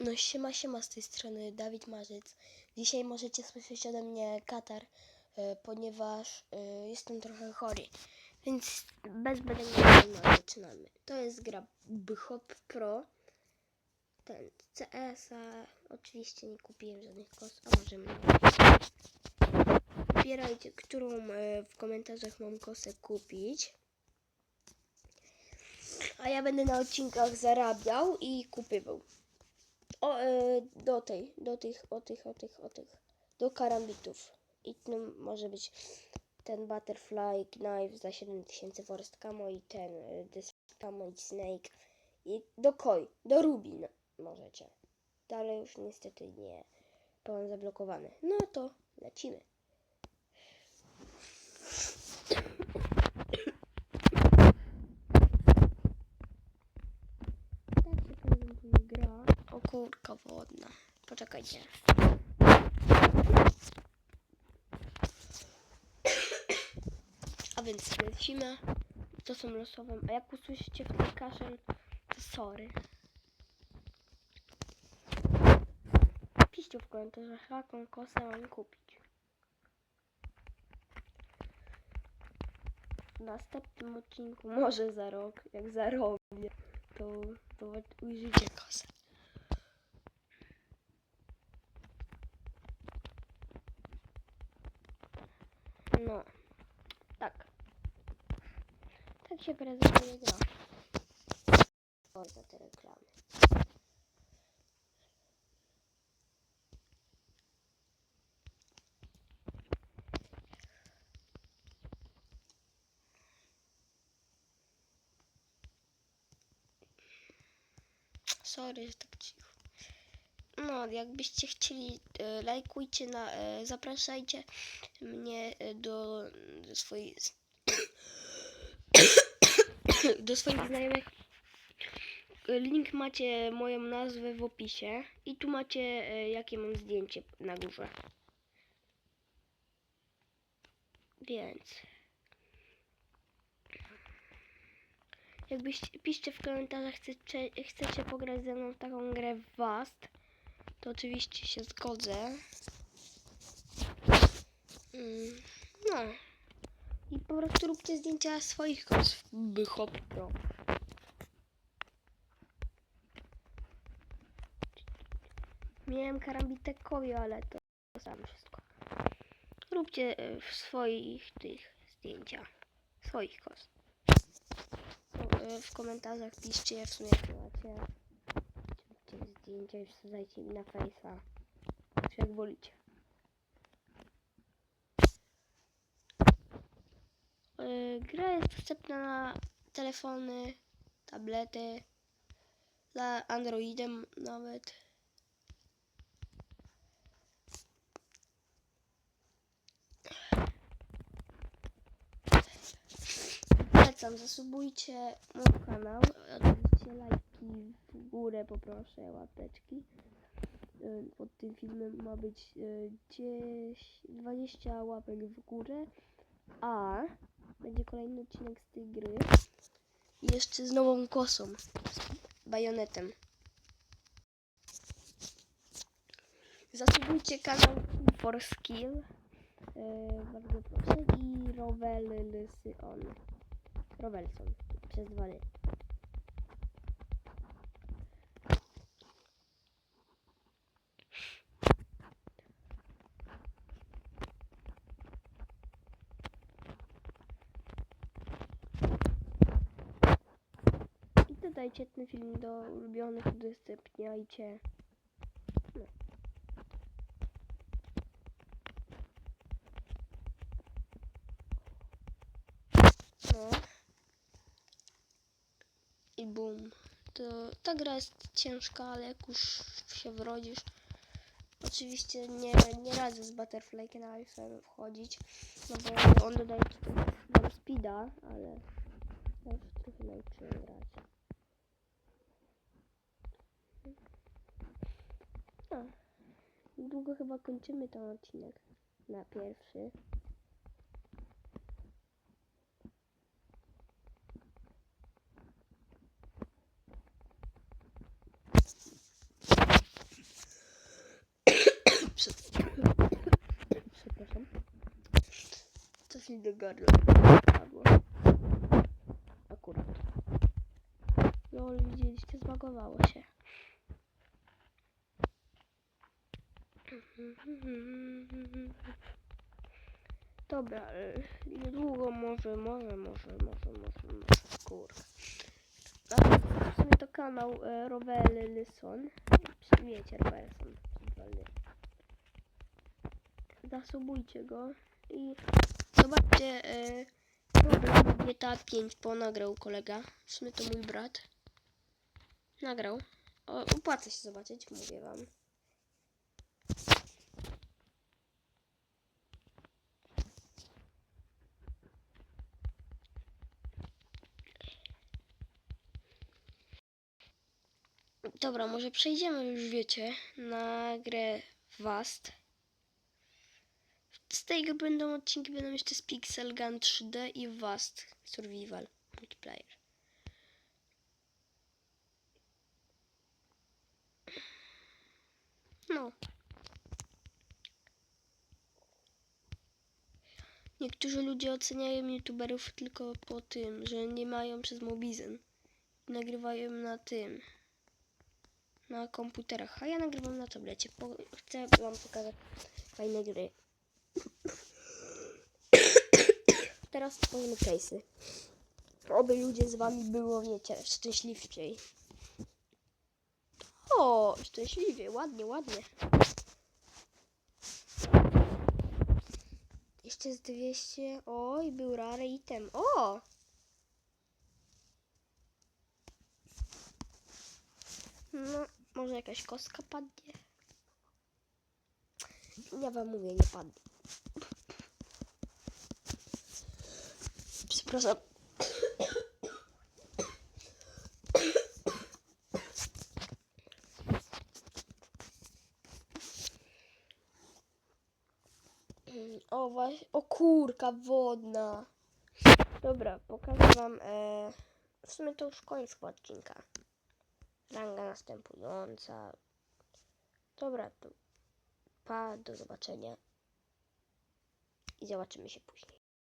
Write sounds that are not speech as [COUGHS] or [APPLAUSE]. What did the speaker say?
No siema, siema z tej strony Dawid Marzec. Dzisiaj możecie słyszeć ode mnie katar, e, ponieważ e, jestem trochę chory. Więc bez badania zaczynamy. To jest gra Byhop Pro. Ten CS-a. Oczywiście nie kupiłem żadnych kos, a możemy. Wybierajcie, którą e, w komentarzach mam kosę kupić. A ja będę na odcinkach zarabiał i kupywał. O, e, do tej, do tych, o tych, o tych, o tych, do karambitów. I no, może być ten Butterfly Knife za 7000 Forest Camo i ten e, This Camo i Snake. I do Koi, do Rubin możecie. Dalej już niestety nie, pełen zablokowany. No to lecimy. Tak się prezentuje gra. O wodna. Poczekajcie. A więc lecimy. To są losowym. A jak usłyszycie w tej kaszel, to sorry. Piszcie w komentarzach, jaką kosę mam kupić. W następnym odcinku, może za rok, jak zarobię, to, to ujrzycie kosę. No, tak. Tak się prezentuje gra. O, za te reklamy. Sorry, że tak cicho. No, jakbyście chcieli, e, lajkujcie, na, e, zapraszajcie mnie e, do, swoich [COUGHS] do swoich znajomych. Link macie moją nazwę w opisie i tu macie jakie mam zdjęcie na górze. Więc jakbyście piszcie w komentarzach chcecie, chcecie pograć ze mną w taką grę w Wast, to oczywiście się zgodzę. Mm, no. I po prostu róbcie zdjęcia swoich kos w Byhop Pro. Miałem karambitę kowi, ale to sam wszystko. Róbcie e, w swoich tych zdjęcia. Swoich kos. No, e, W komentarzach piszcie w sumie jak macie. Zdjęcia i wsadzajcie mi na face'a. Czy jak wolicie. E, Gra jest dostępna na telefony, tablety, za Androidem nawet. Polecam, zasubujcie mój kanał, oczywiście lajki w górę poproszę, łapeczki. E, Pod tym filmem ma być e, 10, 20 łapek w górę, a będzie kolejny odcinek z tej gry. Jeszcze z nową kosą. Z bajonetem. Zasubujcie kanał for Skill. Yy, bardzo proszę. I Rovelysy on. Rovelson. Przez dwa ry. I dodajcie ten film do ulubionych, udostępniajcie. No. No. I bum. To ta gra jest ciężka, ale jak już się wrodzisz, oczywiście nie, nie radzę z Butterfly Knife'em wchodzić, no bo on dodaje tam speeda, ale już trochę nauczyłem grać. Długo chyba kończymy ten odcinek. Na pierwszy. Przepraszam. Coś mi do gardła. Akurat. Lol, widzieliście, zbagowało się. Dobra, y, niedługo może, może, może, może, może, może, kurwa. W sumie to kanał e, Robel Lyson. Wiecie, Robertson. Zasubujcie go i zobaczcie e, program GTA 5 po nagrał kolega. W sumie to mój brat. Nagrał. O, się zobaczyć, mówię wam. Dobra, może przejdziemy już, wiecie, na grę Vast. Z tej gry będą odcinki, będą jeszcze z Pixel Gun 3D i Vast Survival Multiplayer. No. Niektórzy ludzie oceniają youtuberów tylko po tym, że nie mają przez Mobizen. Nagrywają na tym, na komputerach, a ja nagrywam na tablecie. Po, chcę wam pokazać fajne gry. Teraz tworzymy case'y. Oby ludzie z wami było, wiecie, szczęśliwciej. O, szczęśliwie, ładnie, ładnie. Jeszcze z 200. Oj, był rare item. O! No, może jakaś kostka padnie? Ja wam mówię, nie padnie. Przepraszam. O właśnie, o kurka wodna. Dobra, pokażę wam, e, w sumie to już koniec odcinka. Ranga następująca. Dobra, to pa, do zobaczenia. I zobaczymy się później.